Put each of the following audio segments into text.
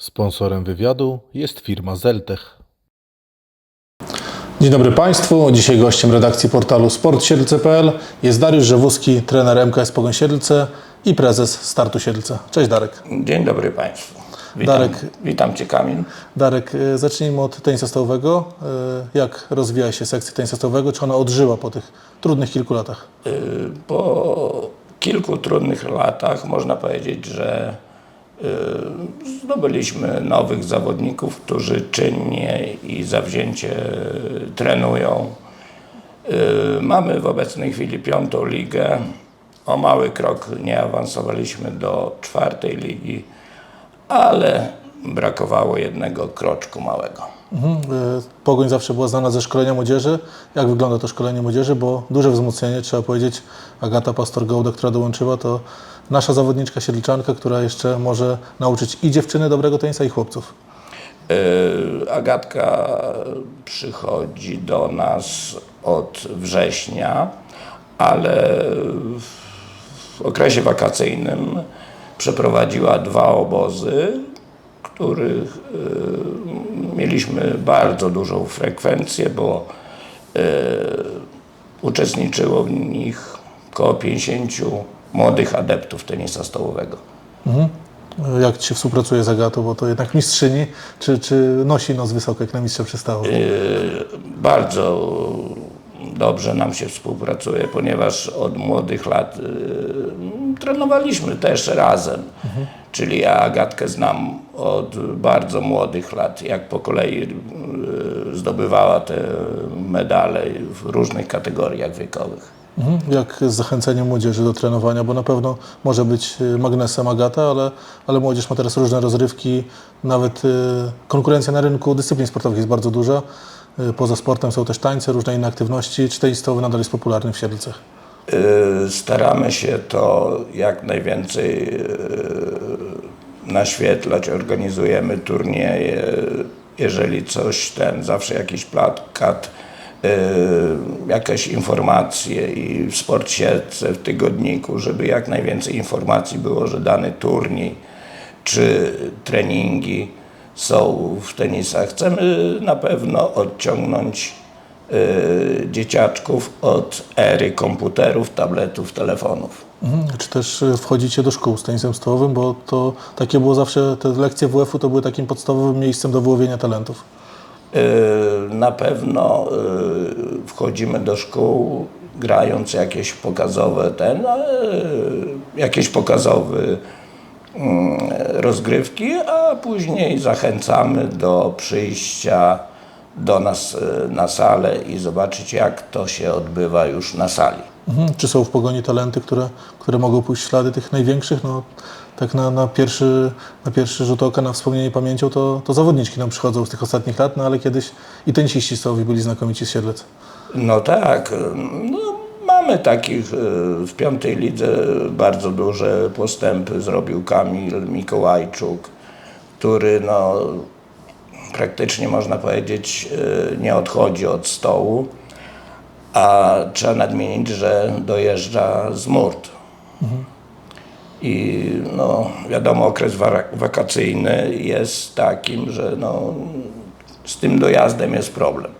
Sponsorem wywiadu jest firma Zeltech. Dzień dobry Państwu. Dzisiaj gościem redakcji portalu sportsiedlce.pl jest Dariusz Żewuski, trener MKS Pogoń Siedlce i prezes Startu Siedlce. Cześć Darek. Dzień dobry Państwu. Witam, Darek. witam Cię Kamil. Darek, e, zacznijmy od tenisa stołowego. E, Jak rozwija się sekcja tenisa stołowego? Czy ona odżyła po tych trudnych kilku latach? Po kilku trudnych latach można powiedzieć, że zdobyliśmy nowych zawodników, którzy czynnie i zawzięcie trenują. Y, Mamy w obecnej chwili piątą ligę. O mały krok nie awansowaliśmy do czwartej ligi, ale brakowało jednego kroczku małego. Mhm. E, Pogoń zawsze była znana ze szkolenia młodzieży. Jak wygląda to szkolenie młodzieży? Bo duże wzmocnienie, trzeba powiedzieć. Agata Pastor-Gołda, która dołączyła, to nasza zawodniczka siedlczanka, która jeszcze może nauczyć i dziewczyny dobrego tenisa, i chłopców. Y, Agatka przychodzi do nas od września, ale w okresie wakacyjnym przeprowadziła dwa obozy, których y, mieliśmy bardzo dużą frekwencję, bo y, uczestniczyło w nich około 50 młodych adeptów tenisa stołowego. E, Jak Ci się współpracuje z Agatą, bo to jednak mistrzyni, czy, czy nosi nos wysoko, jak na mistrza przystało? Bardzo dobrze nam się współpracuje, ponieważ od młodych lat y, trenowaliśmy też razem. Czyli ja Agatkę znam od bardzo młodych lat, jak po kolei y, zdobywała te medale w różnych kategoriach wiekowych. Mhm. Jak z zachenceniem młodzieży do trenowania, bo na pewno może być y, magnesem Agata, ale, ale młodzież ma teraz różne rozrywki, nawet y, konkurencja na rynku dyscyplin sportowych jest bardzo duża. Poza sportem są też tańce, różne inne aktywności. Czy tenis stołowy nadal jest popularny w Siedlcach? Y, Staramy się to jak najwięcej y, naświetlać, organizujemy turnieje, jeżeli coś ten, zawsze jakiś plakat, y, jakieś informacje i w sportsiedce, w tygodniku, żeby jak najwięcej informacji było, że dany turniej czy treningi są w tenisach. Chcemy na pewno odciągnąć dzieciaczków od ery komputerów, tabletów, telefonów. Mhm. Czy też y, wchodzicie do szkół z tenisem stołowym, bo to takie było zawsze, te lekcje WF-u to były takim podstawowym miejscem do wyłowienia talentów. Y, Na pewno y, wchodzimy do szkół grając jakieś pokazowe ten, ale jakieś pokazowe mm, rozgrywki, a później zachęcamy do przyjścia do nas y, na salę i zobaczyć jak to się odbywa już na sali. Mhm. Czy są w pogoni talenty, które, które mogą pójść w ślady tych największych? No, tak na, na, pierwszy, na pierwszy rzut oka, na wspomnienie pamięcią, to, to zawodniczki nam przychodzą z tych ostatnich lat, no ale kiedyś i tenisiści stołowi byli znakomici z Siedlec. No tak, no, mamy takich y, w piątej lidze bardzo duże postępy zrobił Kamil Mikołajczuk, który no, praktycznie można powiedzieć y, nie odchodzi od stołu, a trzeba nadmienić, że dojeżdża z Murt. I no, wiadomo, okres wa- wakacyjny jest takim, że no, z tym dojazdem jest problem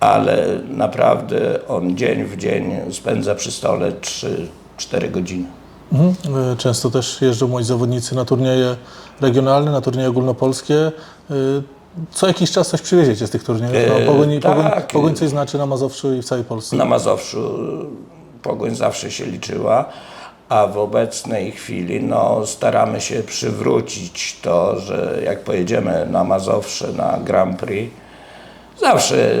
ale naprawdę on dzień w dzień spędza przy stole 3-4 godziny. Mhm. Y, Często też jeżdżą moi zawodnicy na turnieje regionalne, na turnieje ogólnopolskie. Co jakiś czas coś przywieziecie z tych turniejów? No, Yy, pogoń, pogoń, tak. pogoń coś znaczy na Mazowszu i w całej Polsce. Na Mazowszu pogoń zawsze się liczyła, a w obecnej chwili no, staramy się przywrócić to, że jak pojedziemy na Mazowsze, na Grand Prix, zawsze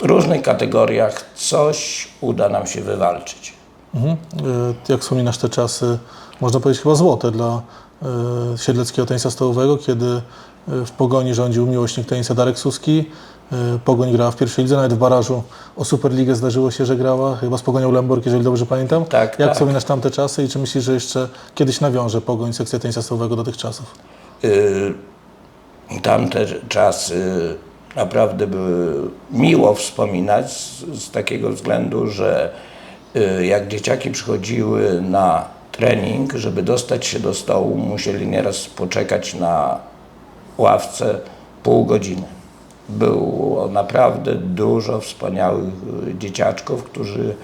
w różnych kategoriach coś uda nam się wywalczyć. Mhm. Y, Jak wspominasz te czasy, można powiedzieć chyba złote dla siedleckiego tenisa stołowego, kiedy w Pogoni rządził miłośnik tenisa Darek Suski. Y, Pogoń grała w pierwszej lidze, nawet w barażu o Superligę zdarzyło się, że grała, chyba z Pogonią Lemborg, jeżeli dobrze pamiętam. Tak, Jak tak. wspominasz tamte czasy i czy myślisz, że jeszcze kiedyś nawiąże Pogoń sekcja tenisa stołowego do tych czasów? Y, tamte czasy naprawdę były miło wspominać z, z takiego względu, że y, jak dzieciaki przychodziły na trening, żeby dostać się do stołu, musieli nieraz poczekać na ławce pół godziny. Było naprawdę dużo wspaniałych y, dzieciaczków, którzy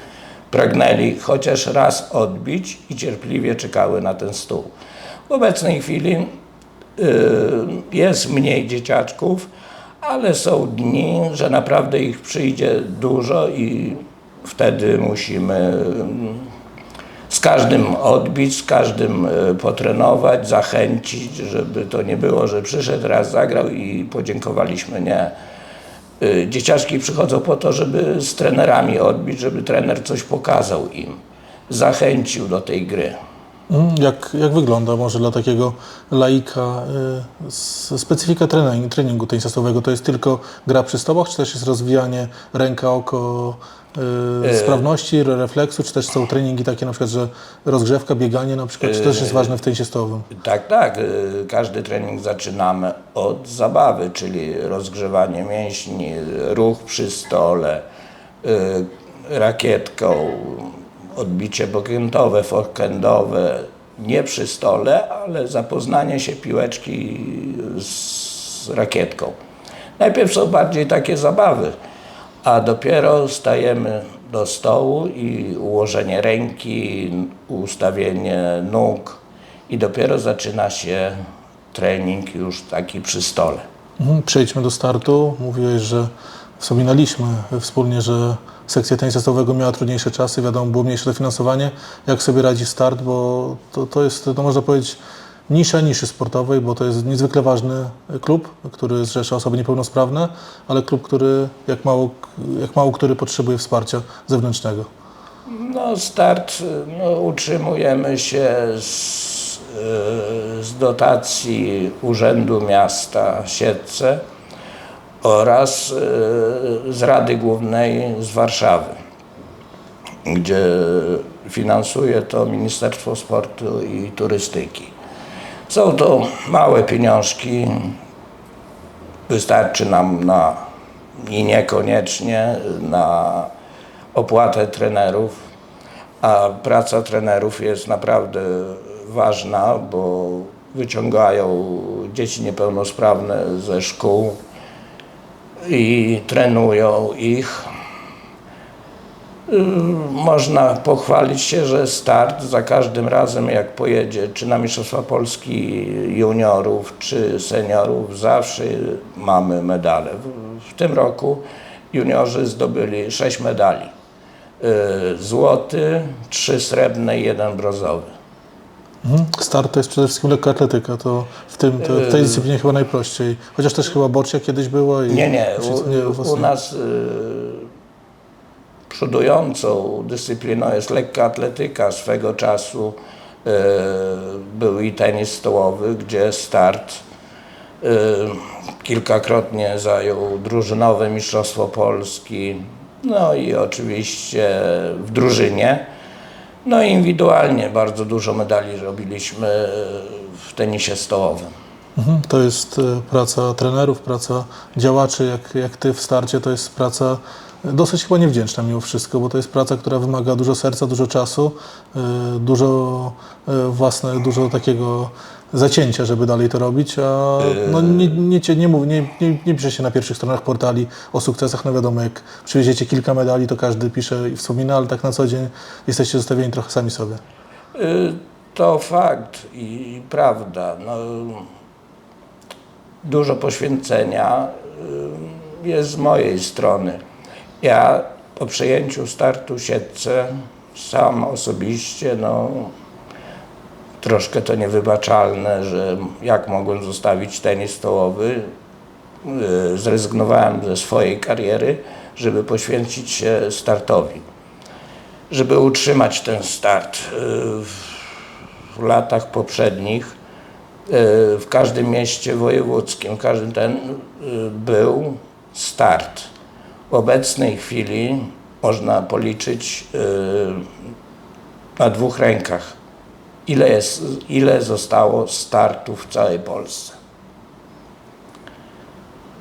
pragnęli chociaż raz odbić i cierpliwie czekały na ten stół. W obecnej chwili y, jest mniej dzieciaczków, ale są dni, że naprawdę ich przyjdzie dużo i wtedy musimy z każdym odbić, z każdym e, potrenować, zachęcić, żeby to nie było, że przyszedł raz, zagrał i podziękowaliśmy. Nie. Y, Dzieciaczki przychodzą po to, żeby z trenerami odbić, żeby trener coś pokazał im, zachęcił do tej gry. Mm, Jak, jak wygląda może dla takiego laika y, specyfika treningu, treningu tenisowego? To jest tylko gra przy stołach, czy też jest rozwijanie ręka, oko, y, sprawności, re- refleksu, czy też są treningi takie na przykład, że rozgrzewka, bieganie na przykład, czy też jest ważne w tenisie stołowym? Tak, tak. Każdy trening zaczynamy od zabawy, czyli rozgrzewanie mięśni, ruch przy stole, rakietką, odbicie backendowe, forehandowe, nie przy stole, ale zapoznanie się piłeczki z rakietką. Najpierw są bardziej takie zabawy, a dopiero stajemy do stołu i ułożenie ręki, ustawienie nóg i dopiero zaczyna się trening już taki przy stole. Mhm, Przejdźmy do startu. Mówiłeś, że wspominaliśmy wspólnie, że sekcja tenisa stołowego miała trudniejsze czasy, wiadomo, było mniejsze dofinansowanie. Jak sobie radzi start, bo to, to jest, no można powiedzieć, nisza niszy sportowej, bo to jest niezwykle ważny klub, który zrzesza osoby niepełnosprawne, ale klub, który jak mało, jak mało który potrzebuje wsparcia zewnętrznego. No start, no, utrzymujemy się z, y, z dotacji Urzędu Miasta Siedlce oraz y, z Rady Głównej z Warszawy, gdzie finansuje to Ministerstwo Sportu i Turystyki. Są to małe pieniążki, wystarczy nam na i niekoniecznie na opłatę trenerów, a praca trenerów jest naprawdę ważna, bo wyciągają dzieci niepełnosprawne ze szkół i trenują ich. Y, Można pochwalić się, że start za każdym razem, jak pojedzie, czy na Mistrzostwa Polski juniorów, czy seniorów, zawsze mamy medale. W, tym roku juniorzy zdobyli sześć medali. Y, Złoty, trzy srebrne i jeden brązowy. Mhm. Start to jest przede wszystkim lekkoatletyka, to w, tym, to w tej dyscyplinie chyba najprościej. Chociaż też chyba bocznia kiedyś była. I, Nie, nie. czy- nie, U, u nas y, przodującą dyscypliną jest lekka atletyka. Swego czasu y, był i tenis stołowy, gdzie start y, kilkakrotnie zajął drużynowe Mistrzostwo Polski. No i oczywiście w drużynie. No i indywidualnie bardzo dużo medali robiliśmy w tenisie stołowym. Mhm. To jest e, praca trenerów, praca działaczy, jak, jak ty w starcie, to jest praca dosyć chyba niewdzięczna mimo wszystko, bo to jest praca, która wymaga dużo serca, dużo czasu, e, dużo e, własne, dużo takiego zacięcia, żeby dalej to robić, a no, nie, nie, cię- nie, mów, nie, nie, nie pisze się na pierwszych stronach portali o sukcesach, no wiadomo, jak przywieziecie kilka medali, to każdy pisze i wspomina, ale tak na co dzień jesteście zostawieni trochę sami sobie. Y, To fakt i prawda. No, dużo poświęcenia y, jest z mojej strony. Ja po przejęciu startu siedce sam osobiście, no, troszkę to niewybaczalne, że jak mogłem zostawić tenis stołowy, y, zrezygnowałem ze swojej kariery, żeby poświęcić się startowi żeby utrzymać ten start. Y, W latach poprzednich y, w każdym mieście wojewódzkim, w każdym ten był start. W obecnej chwili można policzyć y, na dwóch rękach, ile, jest, ile zostało startów w całej Polsce.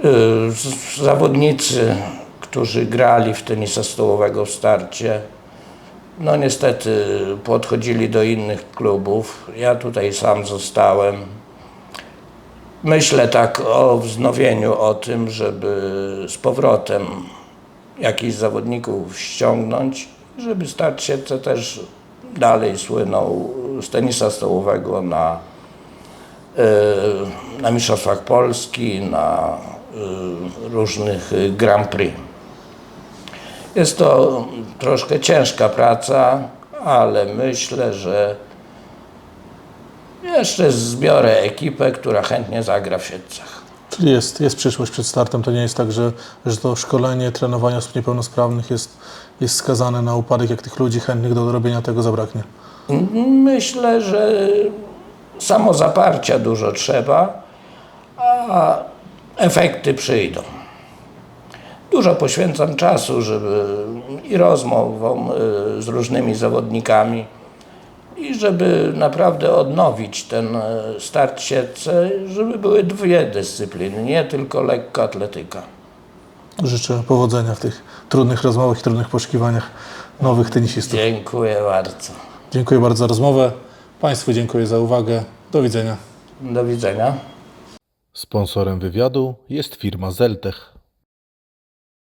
Y, Zawodnicy, którzy grali w tenisa stołowego w starcie, no niestety podchodzili do innych klubów. Ja tutaj sam zostałem. Myślę tak o wznowieniu, o tym, żeby z powrotem jakichś zawodników ściągnąć, żeby stać się to też dalej słynął z tenisa stołowego na, y, na Mistrzostwach Polski, na y, różnych Grand Prix. Jest to troszkę ciężka praca, ale myślę, że jeszcze zbiorę ekipę, która chętnie zagra w siedcach. Jest, jest przyszłość przed startem. To nie jest tak, że, że to szkolenie, trenowanie osób niepełnosprawnych jest, jest skazane na upadek, jak tych ludzi chętnych do robienia tego zabraknie. Myślę, że samo zaparcia dużo trzeba, a efekty przyjdą. Dużo poświęcam czasu, żeby i rozmowom y, z różnymi zawodnikami, i żeby naprawdę odnowić ten y, start w siatce, żeby były dwie dyscypliny, nie tylko lekkoatletyka. Życzę powodzenia w tych trudnych rozmowach i trudnych poszukiwaniach nowych tenisistów. Dziękuję bardzo. Dziękuję bardzo za rozmowę. Państwu dziękuję za uwagę. Do widzenia. Do widzenia. Sponsorem wywiadu jest firma Zeltech.